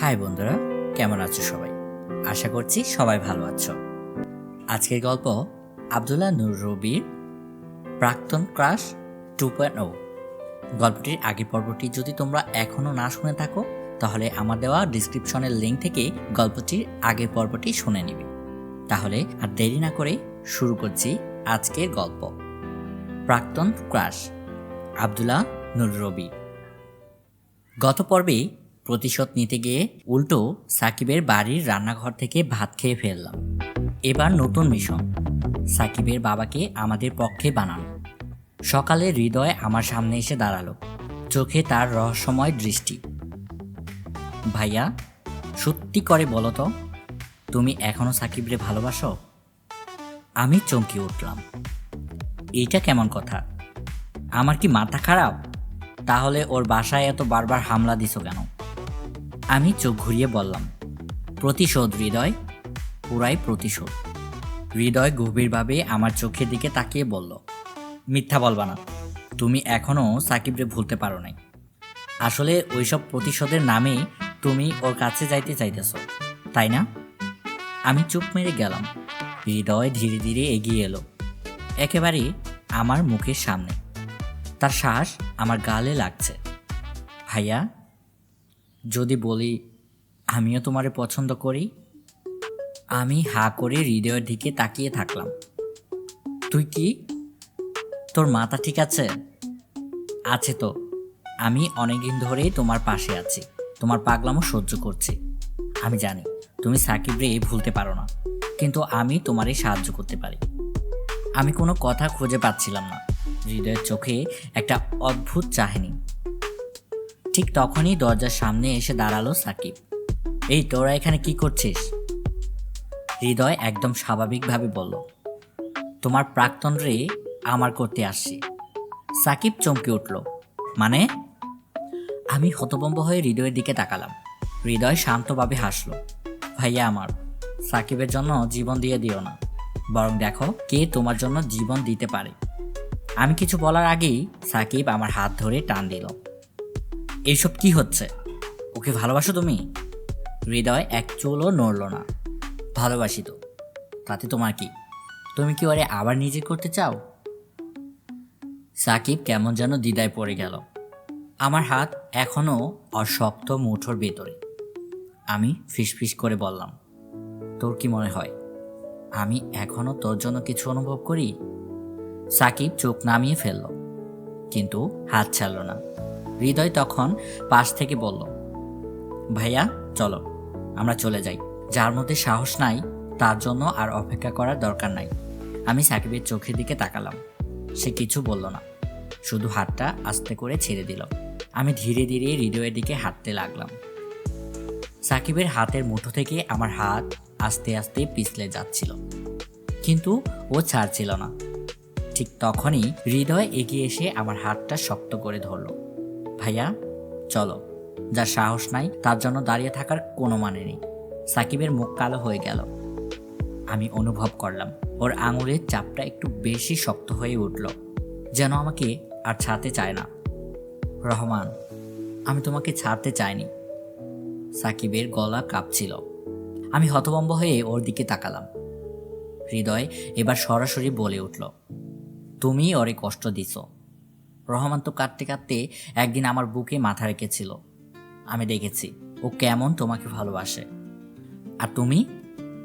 High বন্ধুরা, কেমন আছো সবাই? আশা করছি সবাই ভালো আছো। আজকের গল্প আবদুল্লাহ নুর রবির প্রাক্তন ক্রাশ টু পয়েন্ট ও। গল্পটির আগের পর্বটি যদি তোমরা এখনও না শুনে থাকো, তাহলে আমার দেওয়া ডিসক্রিপশনের লিঙ্ক থেকে গল্পটির আগের পর্বটি শুনে নিবে। তাহলে আর দেরি না করে শুরু করছি আজকের গল্প। প্রাক্তন ক্রাশ আবদুল্লাহ নুর রবি। গত পর্বে প্রতিশোধ নিতে গিয়ে উল্টো সাকিবের বাড়ির রান্নাঘর থেকে ভাত খেয়ে ফেললাম। এবার নতুন মিশন। সাকিবের বাবাকে আমাদের পক্ষে বানানো। সকালে হৃদয় আমার সামনে এসে দাঁড়াল। চোখে তার রহস্যময় দৃষ্টি। ভাইয়া, সত্যি করে বলো তো, তুমি এখনও সাকিবরে ভালোবাসো? আমি চমকে উঠলাম। এইটা কেমন কথা? আমার কি মাথা খারাপ? তাহলে ওর বাসায় এত বারবার হামলা দিছো কেন? আমি চোখ ঘুরিয়ে বললাম, প্রতিশোধ, হৃদয়? পুরাই প্রতিশোধ। হৃদয় গভীরভাবে আমার চোখের দিকে তাকিয়ে বলল, মিথ্যা বলবা না। তুমি এখনও সাকিবরে ভুলতে পারো নাই। আসলে ওইসব প্রতিশোধের নামে তুমি ওর কাছে যাইতে চাইতেছ, তাই না? আমি চুপ মেরে গেলাম। হৃদয় ধীরে ধীরে এগিয়ে এলো, একেবারে আমার মুখের সামনে। তার শ্বাস আমার গালে লাগছে। ভাইয়া যদি বলি, আমিও তোমারে পছন্দ করি? আমি হা করে হৃদয়ের দিকে তাকিয়ে থাকলাম। তুই কি? তোর মাথা ঠিক আছে? আছে তো। আমি অনেকদিন ধরেই তোমার পাশে আছি। তোমার পাগলামও সহ্য করছি। আমি জানি, তুমি সাকিব রে ভুলতে পারো না। কিন্তু আমি তোমারই সাহায্য করতে পারি। আমি কোনো কথা খুঁজে পাচ্ছিলাম না। হৃদয়ের চোখে একটা অদ্ভুত চাহিনি। ঠিক তখনই দরজার সামনে এসে দাঁড়াল সাকিব। এই, তোরা এখানে কি করছিস? হৃদয় একদম স্বাভাবিকভাবে বলল, তোমার প্রাক্তন রে, আমার করতে আসছি। সাকিব চমকে উঠল মানে? আমি হতবম্ব হয়ে হৃদয়ের দিকে তাকালাম। হৃদয় শান্তভাবে হাসলো, ভাইয়া আমার, সাকিবের জন্য জীবন দিয়ে দিও না, বরং দেখো কে তোমার জন্য জীবন দিতে পারে। আমি কিছু বলার আগেই সাকিব আমার হাত ধরে টান দিল। এইসব কি হচ্ছে? ওকে ভালোবাসো তুমি? হৃদয় এক চুলও নড়ল না। ভালোবাসি তো। তাতে তোমার কি? তুমি কি ওরে আবার নিজে করতে চাও? সাকিব কেমন যেন দ্বিধায় পড়ে গেল। আমার হাত এখনও অশক্ত মুঠোর ভেতরে। আমি ফিসফিস করে বললাম, তোর কি মনে হয়? আমি এখনও তোর জন্য কিছু অনুভব করি? সাকিব চোখ নামিয়ে ফেলল, কিন্তু হাত ছাড়ল না। হৃদয় তখন পাশ থেকে বলল, ভাইয়া, চলো, আমরা চলে যাই। যার মধ্যে সাহস নাই, তার জন্য আর অপেক্ষা করার দরকার নাই। আমি সাকিবের চোখের দিকে তাকালাম। সে কিছু বলল না, শুধু হাতটা আস্তে করে ছেড়ে দিল। আমি ধীরে ধীরে হৃদয়ের দিকে হাঁটতে লাগলাম। সাকিবের হাতের মুঠো থেকে আমার হাত আস্তে আস্তে পিছলে যাচ্ছিল, কিন্তু ও ছাড়ছিল না। ঠিক তখনই হৃদয় এগিয়ে এসে আমার হাতটা শক্ত করে ধরলো। ভাইয়া, চলো। যার সাহস নাই, তার জন্য দাঁড়িয়ে থাকার কোনো মানে নেই। সাকিবের মুখ কালো হয়ে গেল। আমি অনুভব করলাম, ওর আঙুলের চাপটা একটু বেশি শক্ত হয়ে উঠল। যেন আমাকে আর ছাড়তে চায় না। রহমান, আমি তোমাকে ছাড়তে চাইনি। সাকিবের গলা কাঁপছিল। আমি হতভম্ব হয়ে ওর দিকে তাকালাম। হৃদয় এবার সরাসরি বলে উঠল, তুমি ওরে কষ্ট দিছ। রহমান তো কাঁদতে কাঁদতে একদিন আমার বুকে মাথা রেখেছিল। আমি দেখেছি, ও কেমন তোমাকে ভালোবাসে। আর তুমি?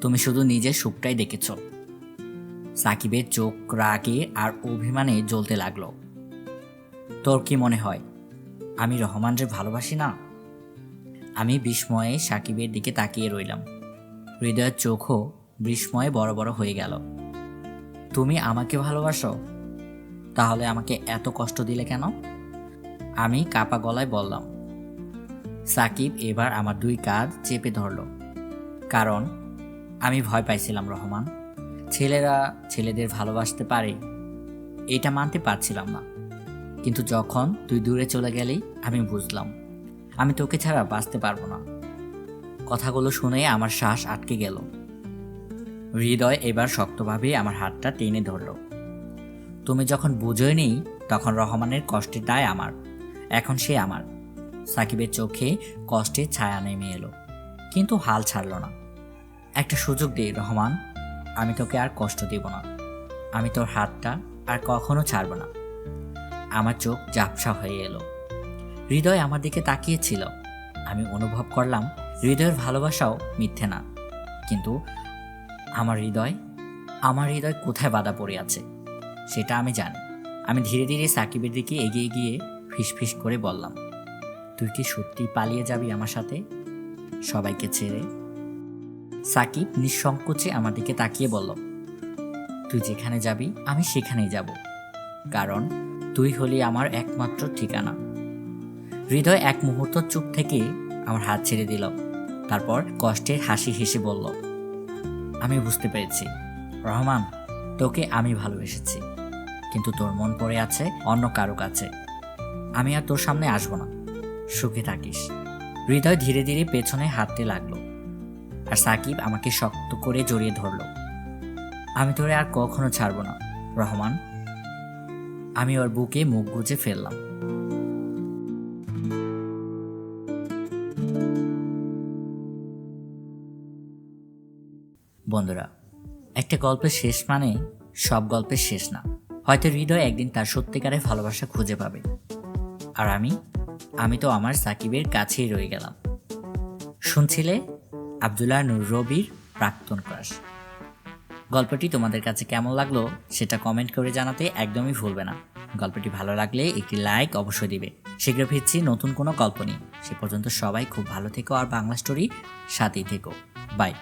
তুমি শুধু নিজের সুখটাই দেখেছ। সাকিবের চোখ রাগে আর অভিমানে জ্বলতে লাগল। তোর কি মনে হয়, আমি রহমান রহমানরে ভালোবাসি না? আমি বিস্ময়ে সাকিবের দিকে তাকিয়ে রইলাম। হৃদয়ের চোখও বিস্ময়ে বড় বড় হয়ে গেল। তুমি আমাকে ভালোবাসো? তাহলে আমাকে এত কষ্ট দিলে কেন? আমি কাপা গলায় বললাম, সাকিব এবার আমার দুই কাঁধ চেপে ধরল, কারণ আমি ভয় পাইছিলাম রহমান। ছেলেরা ছেলেদের ভালোবাসতে পারে, এটা মানতে পারছিলাম না। কিন্তু যখন তুই দূরে চলে গেলেই আমি বুঝলাম, আমি তোকে ছাড়া বাঁচতে পারব না। কথাগুলো শুনে আমার শ্বাস আটকে গেল। হৃদয় এবার শক্তভাবে আমার হাতটা টেনে ধরল। তুমি যখন বুঝোয়নি তখন রহমানের কষ্টের দায় আমার। এখন সে আমার। সাকিবের চোখে কষ্টের ছায়া নেমে এলো, কিন্তু হাল ছাড়ল না। একটা সুযোগ দে, রহমান। আমি তোকে আর কষ্ট দেব না। আমি তোর হাতটা আর কখনো ছাড়ব না। আমার চোখ ঝাপসা হয়ে এলো। হৃদয় আমার দিকে তাকিয়েছিল। আমি অনুভব করলাম, হৃদয়ের ভালোবাসাও মিথ্যে না। কিন্তু আমার হৃদয় আমার হৃদয় কোথায় বাধা পড়ে আছে? সেটা আমি জানি। আমি ধীরে ধীরে সাকিবের দিকে এগিয়ে গিয়ে ফিসফিস করে বললাম, তুই কি সত্যি পালিয়ে যাবি আমার সাথে? সবাইকে ছেড়ে? সাকিব নিঃসংকোচে আমার দিকে তাকিয়ে বলল, তুই যেখানে যাবি, আমি সেখানেই যাব। কারণ তুই হলি আমার একমাত্র ঠিকানা। হৃদয় এক মুহূর্ত চুপ থেকে আমার হাত ছেড়ে দিল, তারপর কষ্টের হাসি হেসে বলল, আমি বুঝতে পেরেছি। রহমান, তোকে আমি ভালোবেসেছি। কিন্তু তোর মন পড়ে আছে, অন্য কারও কাছে। আমি আর তোর সামনে আসব না। সুখে থাকিস। হৃদয় ধীরে ধীরে পেছনে হাঁটতে লাগল। আর সাকিব আমাকে শক্ত করে জড়িয়ে ধরলো। আমি তোরে আর কখনো ছাড়বো না, রহমান। আমি ওর বুকে মুখ গুজে ফেললাম। বন্ধুরা, একটা গল্পের শেষ মানে সব গল্পের শেষ না। হয়তো হৃদয় একদিন তার সত্যিকারের ভালোবাসা খুঁজে পাবে। আর আমি আমি তো আমার সাকিবের কাছেই রয়ে গেলাম। শুনছিলে? আবদুল্লাহ নুর রবির প্রাক্তন ক্রাশ। গল্পটি তোমাদের কাছে কেমন লাগল সেটা কমেন্ট করে জানাতে একদমই ভুলবে না। গল্পটি ভালো লাগলে একটি লাইক অবশ্যই দিবে। শীঘ্র ফিরছি নতুন কোনো গল্প নিয়ে। সে পর্যন্ত সবাই খুব ভালো থেকো আর বাংলা স্টোরি সাথেই থেকো। বাই।